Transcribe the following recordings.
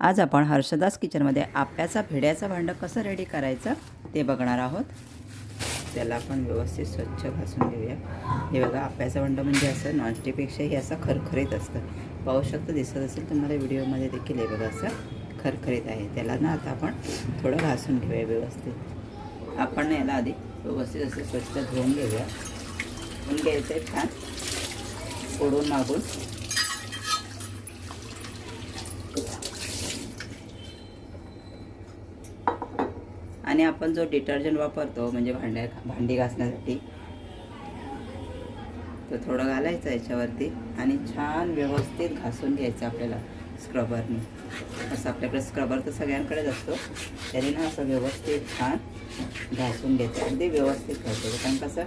आज आपण हर्षदास किचनमध्ये आप्याचा भेड्याचं भांडं कसं रेडी करायचं ते बघणार आहोत. त्याला आपण व्यवस्थित स्वच्छ घासून घेऊया. हे बघा आप्याचं भांडं म्हणजे असं नॉनस्टिकपेक्षाही असं खरखरीत असतं. पाहू शकतं दिसत असेल तुम्हाला व्हिडिओमध्ये देखील हे बघा असं खरखरीत आहे. त्याला ना आता आपण थोडं घासून घेऊया व्यवस्थित. आपण ना याला आधी व्यवस्थित असं स्वच्छ धुवून घेऊया. धुवून घ्यायचं आहे छान. फोडून मागून. आणि आपण जो डिटर्जंट वापरतो म्हणजे भांड्या भांडी घासण्यासाठी तो थोडं घालायचं याच्यावरती आणि छान व्यवस्थित घासून घ्यायचं आपल्याला स्क्रबरने. असं आपल्याकडे स्क्रबर तर सगळ्यांकडेच असतो त्याने ना असं व्यवस्थित छान घासून घ्यायचं. अगदी व्यवस्थित घासायचं कारण कसं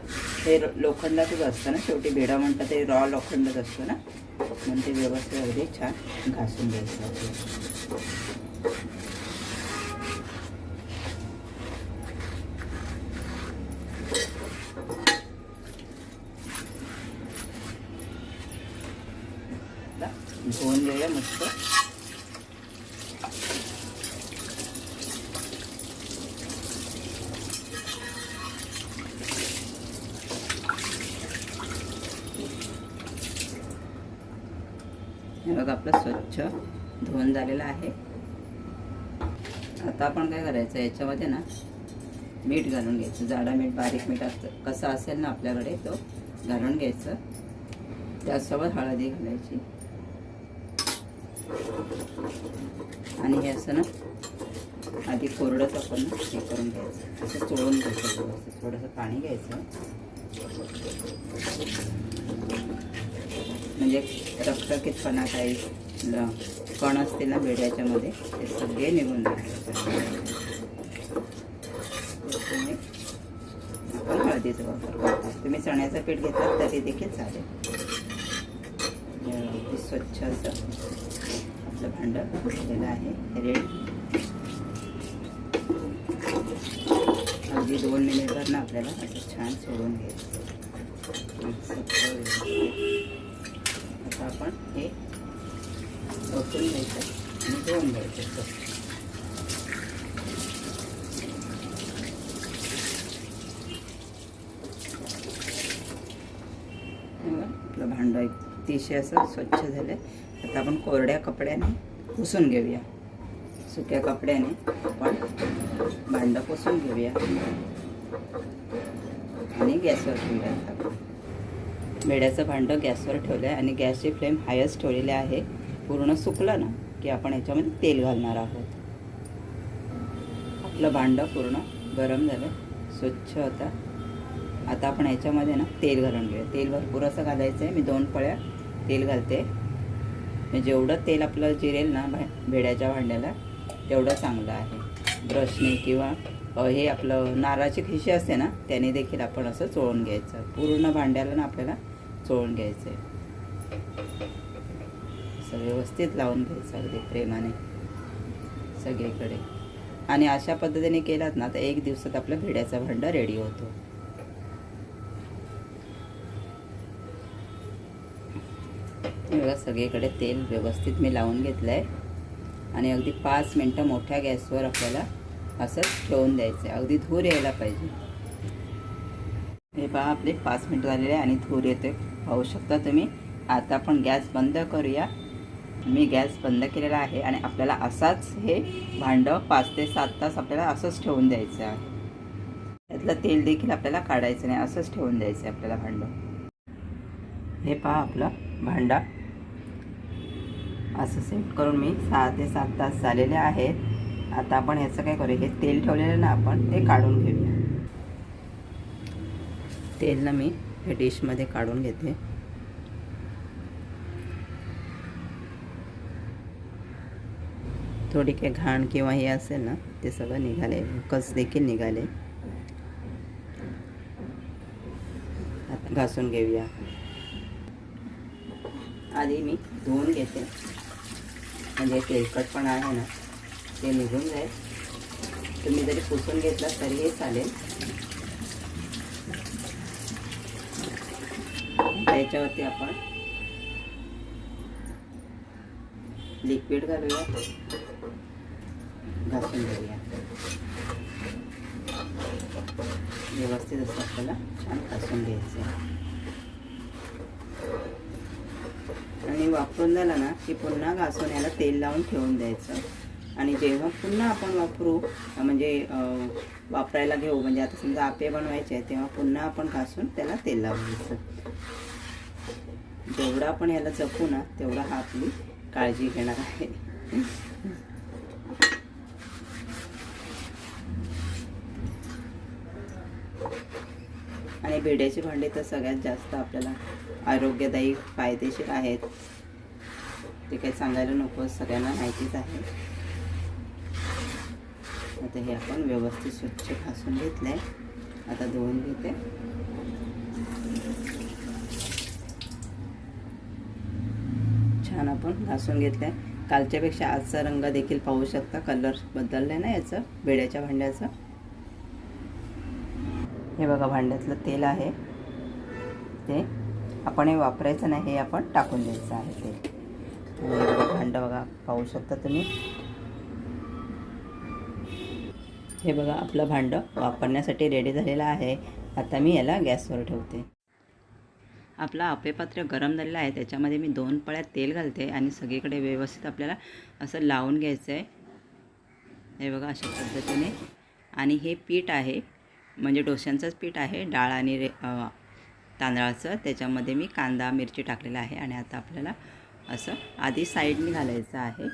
हे लोखंडातच असतं ना शेवटी बेडा म्हणतात ते रॉ लोखंडच असतो ना म्हणून ते व्यवस्थित अगदी छान घासून घ्यायचं आपल्याला आता धुवून मस्त बघा आपलं स्वच्छ धुवून झालेलं आहे. आता आपण काय करायचं याच्यामध्ये ना मीठ घालून घ्यायचं. जाडा मीठ बारीक मीठ असतं कसं असेल ना आपल्याकडे तो घालून घ्यायचं. त्यासोबत हळदी घालायची. आणि हे असं ना आधी कोरडंच आपण ना हे करून घ्यायचं. असं चोळून घ्यायचं व्यवस्थित. थोडंसं पाणी घ्यायचं. म्हणजे रक्तकीतपणा काही कण असतील ना बेड्याच्यामध्ये ते सगळे निघून जातात. आपण हळदीचा वापर करतो तुम्ही चण्याचं पीठ घेतलं तरी देखील चालेल. स्वच्छ असं. आपलं भांडं झालेलं आहे. रेड? अगदी दोन मिनिटवर ना आपल्याला असं छान सोडून घ्यायचं. आता आपण हे ओतून घ्यायचं आणि धुवून घ्यायचं आपलं भांडं अतिशय असं स्वच्छ झालं आता आपण कोरड्या कपड्याने पुसून घेऊया. सुक्या कपड्याने आपण भांडं पुसून घेऊया. आणि गॅसवर ठेवूया आता भांडं गॅसवर ठेवलं आहे आणि गॅसची फ्लेम हायस्ट ठेवलेली आहे. पूर्ण सुकलं ना की आपण याच्यामध्ये तेल घालणार आहोत. आपलं भांडं पूर्ण गरम झालं. स्वच्छ होता. आता आपण याच्यामध्ये ना तेल घालून घेऊया. तेल भरपूर असं घालायचं आहे. मी दोन पळ्या तेल घालते. जेवढं तेल आपलं जिरेल ना भेड्याच्या भांड्याला तेवढं चांगलं आहे. ब्रशने किंवा हे आपलं नारळाची खिशी असते ना त्याने देखील आपण असं चोळून घ्यायचं. पूर्ण भांड्याला ना आपल्याला चोळून घ्यायचं आहे असं व्यवस्थित लावून घ्यायचं अगदी प्रेमाने सगळीकडे. आणि अशा पद्धतीने केलात ना तर एक दिवसात आपलं भेड्याचा भांडं रेडी होतो. बघा सगळीकडे तेल व्यवस्थित मी लावून घेतलं आहे आणि अगदी पाच मिनटं मोठ्या गॅसवर आपल्याला असंच ठेवून द्यायचं आहे अगदी धूर यायला पाहिजे. हे पहा आपले पाच मिनटं झालेले आहे आणि धूर येते पाहू शकता तुम्ही आता आपण गॅस बंद करूया. मी गॅस बंद केलेला आहे आणि आपल्याला असाच हे भांडं पाच ते सात तास आपल्याला असंच ठेवून द्यायचं आहे. त्यातलं तेल देखील आपल्याला काढायचं नाही असंच ठेवून द्यायचं आहे आपल्याला भांडं. हे पहा आपलं भांडा असं सेट करून मी सहा ते सात तास झालेले आहेत. आता आपण ह्याचं काय करूया हे तेल ठेवलेलं ना आपण ते काढून घेऊया. तेल ना मी हे डिशमध्ये काढून घेते. थोडी काही घाण किंवा हे असेल ना ते सगळं निघाले. कस देखील निघाले. आता घासून घेऊया. आधी मी धुवून घेते. म्हणजे तेलकटपणा आहे ना ते निघून जाईल. तुम्ही जरी पुसून घेतला तरीही चालेल. त्याच्यावरती आपण लिक्विड घालूया. घासून घेऊया. व्यवस्थित असं आपल्याला छान घासून घ्यायचं पाणी वापरून झालं ना की पुन्हा घासून याला तेल लावून ठेवून द्यायचं. आणि जेव्हा पुन्हा आपण वापरू म्हणजे वापरायला घेऊ म्हणजे आता समजा आपे बनवायचे आहे तेव्हा पुन्हा आपण घासून त्याला तेल लावून द्यायचं जेवढा आपण याला जपू ना तेवढा हा आपली काळजी घेणार आहे. आणि भिड्याची भांडी तर सगळ्यात जास्त आपल्याला आरोग्यदायी फायदेशीर आहेत. ते काही सांगायला नको सगळ्यांना माहितीच आहे. आता हे आपण व्यवस्थित स्वच्छ घासून घेतलं आहे आता धुवून घेते. छान आपण घासून घेतलं आहे कालच्यापेक्षा आजचा रंग देखील पाहू शकता. कलर बदललं आहे ना याचं बेड्याच्या भांड्याचं. हे बघा भांड्यातलं तेल आहे. ते आपण हे वापरायचं नाही हे आपण टाकून द्यायचं आहे ते भांडं बघा पाहू शकता तुम्ही. हे बघा आपलं भांडं वापरण्यासाठी रेडी झालेलं आहे. आता मी याला गॅसवर ठेवते. आपला आपेपात्र गरम झालेलं आहे. त्याच्यामध्ये मी दोन पळ्या तेल घालते आणि सगळीकडे व्यवस्थित आपल्याला असं लावून घ्यायचं आहे हे बघा अशा पद्धतीने. आणि हे पीठ आहे म्हणजे डोश्यांचंच पीठ आहे डाळ आणि रे तांदळाचं. त्याच्यामध्ये मी कांदा मिरची टाकलेला आहे. आणि आता आपल्याला असं. आधी साईडने घालायचं आहे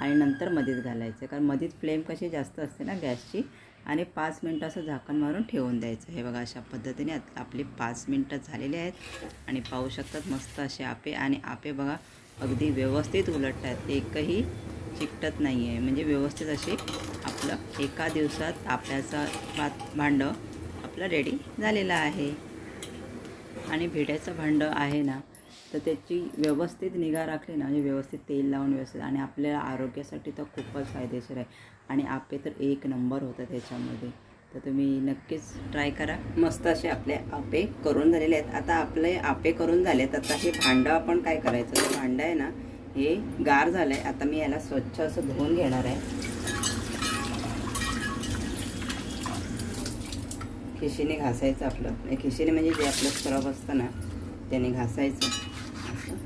आणि नंतर मध्येच घालायचं कारण मध्येच फ्लेम कशी जास्त असते ना गॅसची? आणि पाच मिनटं असं झाकण मारून ठेवून द्यायचं. हे बघा अशा पद्धतीने आपली पाच मिनटं झालेली आहेत. आणि पाहू शकतात मस्त असे आपे. आणि आपे बघा अगदी व्यवस्थित उलटत आहेत एकही चिकटत नाही आहे म्हणजे व्यवस्थित असे आपलं एका दिवसात आपल्याचं भात भांडं आपलं रेडी झालेलं आहे. आणि भिड्याचं भांडं आहे ना तर त्याची व्यवस्थित निगा राखली ना म्हणजे व्यवस्थित तेल लावून व्यवस्थित आणि आपल्या आरोग्यासाठी तर खूपच फायदेशीर आहे. आणि आपे तर एक नंबर होतं त्याच्यामध्ये. तर तुम्ही नक्कीच ट्राय करा. मस्त असे आपले आपे करून झालेले आहेत. आता आपले आपे करून झालेत. आता हे भांडं आपण काय करायचं? तर भांडं आहे ना हे गार झालं आहे आता मी याला स्वच्छ असं धुवून घेणार आहे. खिशीने घासायचं आपलं. खिशीने म्हणजे जे आपलं स्क्रब असतं ना त्याने घासायचं असं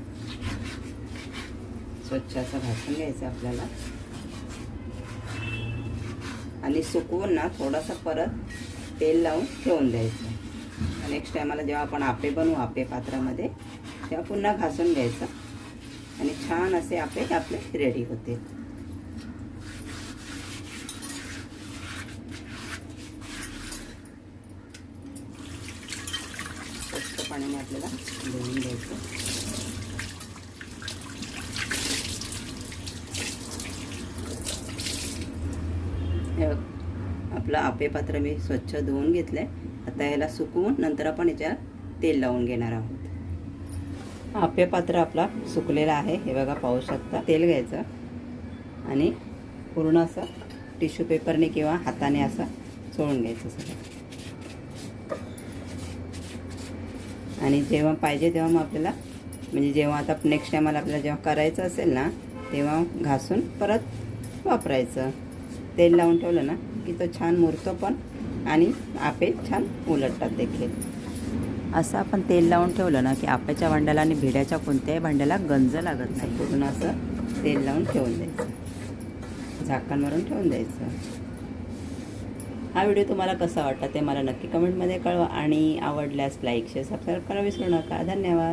स्वच्छ असं घासून घ्यायचं आपल्याला. आणि सुकवून ना थोडासा परत तेल लावून ठेवून द्यायचं. नेक्स्ट टायमाला जेव्हा आपण आपे बनवू आपे पात्रामध्ये तेव्हा पुन्हा घासून घ्यायचं. आणि छान असे आपे आपले रेडी होते स्वच्छ पाण्याने आपल्याला धुवून घ्यायचं हे बघ, आपलं आपे पात्र मी स्वच्छ धुवून घेतलं आहे आता ह्याला सुकवून नंतर आपण याच्यावर तेल लावून घेणार आहोत. आपे पात्र आपला सुकलेला आहे. हे बघा पाहू शकता. तेल घ्यायचं. आणि पूर्ण असं टिश्यू पेपरने किंवा हाताने असं चोळून घ्यायचं सगळं. आणि जेव्हा पाहिजे तेव्हा मग आपल्याला म्हणजे जेव्हा आता नेक्स्ट टायमाला आपल्याला जेव्हा करायचं असेल ना तेव्हा घासून परत वापरायचं. तेल लावून ठेवलं ना की तो छान मुरतो पण आणि आपे छान उलटतात देखील. असं आपण तेल लावून ठेवलं ना की आप्याच्या भांड्याला आणि भिड्याच्या कोणत्याही भांड्याला गंज लागत नाही. पूर्ण असं तेल लावून ठेवून द्यायचं. झाकण मारून ठेवून द्यायचं. हा व्हिडिओ तुम्हाला कसा वाटला ते मला नक्की कमेंटमध्ये कळवा आणि आवडल्यास लाईक शेअर सबस्क्राईब करा विसरू नका. धन्यवाद.